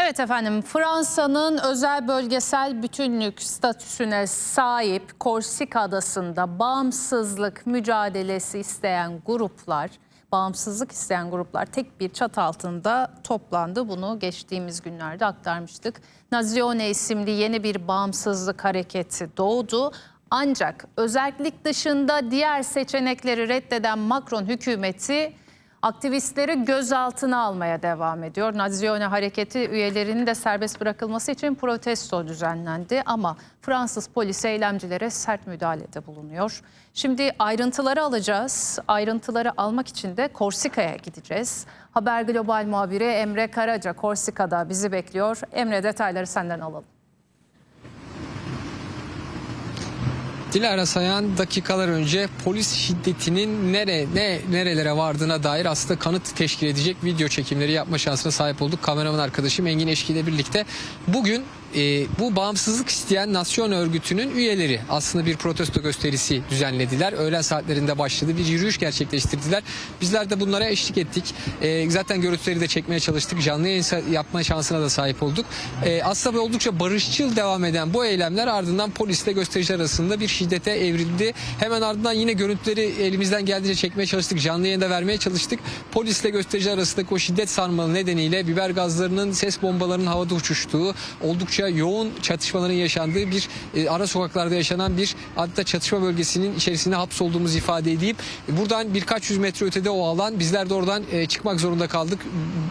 Evet efendim Fransa'nın özel bölgesel bütünlük statüsüne sahip Korsika Adası'nda bağımsızlık mücadelesi isteyen gruplar, bağımsızlık isteyen gruplar tek bir çat altında toplandı. Bunu geçtiğimiz günlerde aktarmıştık. Nazione isimli yeni bir bağımsızlık hareketi doğdu. Ancak özellik dışında diğer seçenekleri reddeden Macron hükümeti Aktivistleri gözaltına almaya devam ediyor. Nazione hareketi üyelerinin de serbest bırakılması için protesto düzenlendi ama Fransız polisi eylemcilere sert müdahalede bulunuyor. Şimdi ayrıntıları alacağız. Ayrıntıları almak için de Korsika'ya gideceğiz. Haber Global muhabiri Emre Karaca Korsika'da bizi bekliyor. Emre detayları senden alalım. Dilara Sayan dakikalar önce polis şiddetinin nere ne nerelere vardığına dair aslında kanıt teşkil edecek video çekimleri yapma şansına sahip olduk. Kameraman arkadaşım Engin Eşki ile birlikte bugün e, bu bağımsızlık isteyen Nasyon örgütünün üyeleri aslında bir protesto gösterisi düzenlediler. Öğlen saatlerinde başladı. Bir yürüyüş gerçekleştirdiler. Bizler de bunlara eşlik ettik. E, zaten görüntüleri de çekmeye çalıştık. Canlı yayın yapma şansına da sahip olduk. E, aslında oldukça barışçıl devam eden bu eylemler ardından polisle göstericiler arasında bir şiddete evrildi. Hemen ardından yine görüntüleri elimizden geldiğince çekmeye çalıştık. Canlı yayında vermeye çalıştık. Polisle göstericiler arasındaki o şiddet sarmalı nedeniyle biber gazlarının, ses bombalarının havada uçuştuğu, oldukça yoğun çatışmaların yaşandığı bir e, ara sokaklarda yaşanan bir adeta çatışma bölgesinin içerisinde hapsolduğumuz ifade edeyim. Buradan birkaç yüz metre ötede o alan. Bizler de oradan e, çıkmak zorunda kaldık.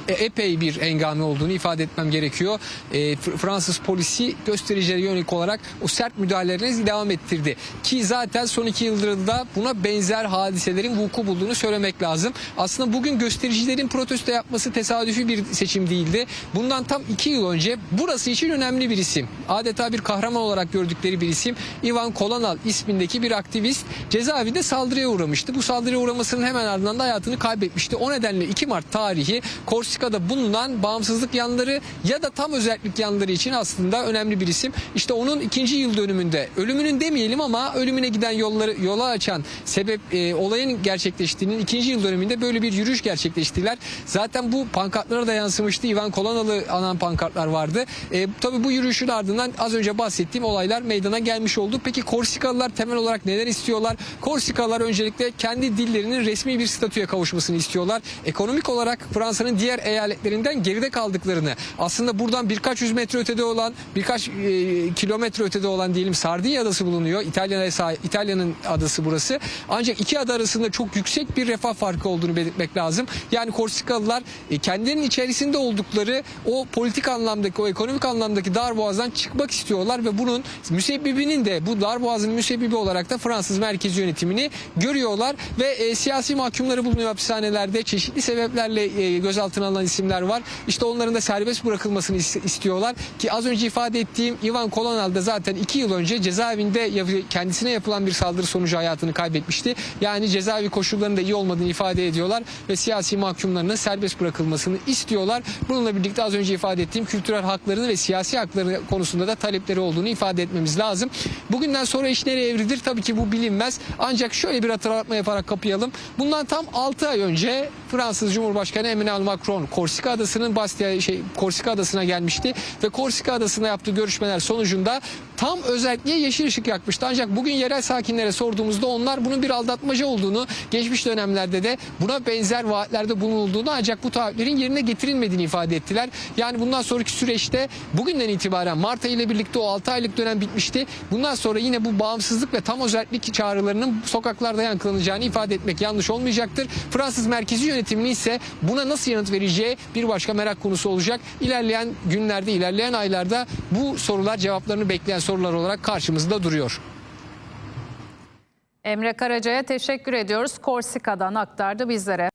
E, epey bir hengame olduğunu ifade etmem gerekiyor. E, Fr- Fransız polisi göstericilere yönelik olarak o sert müdahalelerine devam ettirdi. Ki zaten son iki yıldır da buna benzer hadiselerin vuku bulduğunu söylemek lazım. Aslında bugün göstericilerin protesto yapması tesadüfi bir seçim değildi. Bundan tam iki yıl önce burası için önemli bir isim. Adeta bir kahraman olarak gördükleri bir isim. Ivan Kolanal ismindeki bir aktivist cezaevinde saldırıya uğramıştı. Bu saldırıya uğramasının hemen ardından da hayatını kaybetmişti. O nedenle 2 Mart tarihi Korsika'da bulunan bağımsızlık yanları ya da tam özellik yanları için aslında önemli bir isim. İşte onun ikinci yıl dönümünde ölümünün demeyelim ama ölümüne giden yolları yola açan sebep e, olayın gerçekleştiğinin ikinci yıl dönümünde böyle bir yürüyüş gerçekleştirdiler. Zaten bu pankartlara da yansımıştı. Ivan Kolanalı anan pankartlar vardı. E, tabii bu yürüyüşün ardından az önce bahsettiğim olaylar meydana gelmiş oldu. Peki Korsikalılar temel olarak neler istiyorlar? Korsikalılar öncelikle kendi dillerinin resmi bir statüye kavuşmasını istiyorlar. Ekonomik olarak Fransa'nın diğer eyaletlerinden geride kaldıklarını aslında buradan birkaç yüz metre ötede olan birkaç e, kilometre ötede olan diyelim Sardinya adası bulunuyor. Sahip İtalya'nın adası burası. Ancak iki ada arasında çok yüksek bir refah farkı olduğunu belirtmek lazım. Yani Korsikalılar e, kendilerinin içerisinde oldukları o politik anlamdaki o ekonomik anlamdaki darboğazdan çıkmak istiyorlar ve bunun müsebbibinin de bu darboğazın müsebbibi olarak da Fransız merkez yönetimini görüyorlar ve e, siyasi mahkumları bulunuyor hapishanelerde çeşitli sebeplerle e, gözaltına alınan isimler var. İşte onların da serbest bırakılmasını is- istiyorlar ki az önce ifade ettiğim Ivan Kolonal da zaten iki yıl önce cezaevinde kendisine yapılan bir saldırı sonucu hayatını kaybetmişti. Yani cezaevi koşullarının da iyi olmadığını ifade ediyorlar ve siyasi mahkumlarının serbest bırakılmasını istiyorlar. Bununla birlikte az önce ifade ettiğim kültürel haklarını ve siyasi hakları konusunda da talepleri olduğunu ifade etmemiz lazım. Bugünden sonra iş nereye evrilir tabii ki bu bilinmez. Ancak şöyle bir hatırlatma yaparak kapayalım. Bundan tam 6 ay önce Fransız Cumhurbaşkanı Emmanuel Macron Korsika Adası'nın Bastia şey Korsika Adası'na gelmişti ve Korsika Adası'nda yaptığı görüşmeler sonucunda tam özellikle yeşil ışık yakmıştı. Ancak bugün yerel sakinlere sorduğumuzda onlar bunun bir aldatmaca olduğunu, geçmiş dönemlerde de buna benzer vaatlerde bulunulduğunu ancak bu taahhütlerin yerine getirilmediğini ifade ettiler. Yani bundan sonraki süreçte bugünden itibaren Mart ayı ile birlikte o 6 aylık dönem bitmişti. Bundan sonra yine bu bağımsızlık ve tam özellik çağrılarının sokaklarda yankılanacağını ifade etmek yanlış olmayacaktır. Fransız merkezi yönetiminin ise buna nasıl yanıt vereceği bir başka merak konusu olacak. İlerleyen günlerde, ilerleyen aylarda bu sorular cevaplarını bekleyen sorular olarak karşımızda duruyor. Emre Karaca'ya teşekkür ediyoruz. Korsika'dan aktardı bizlere.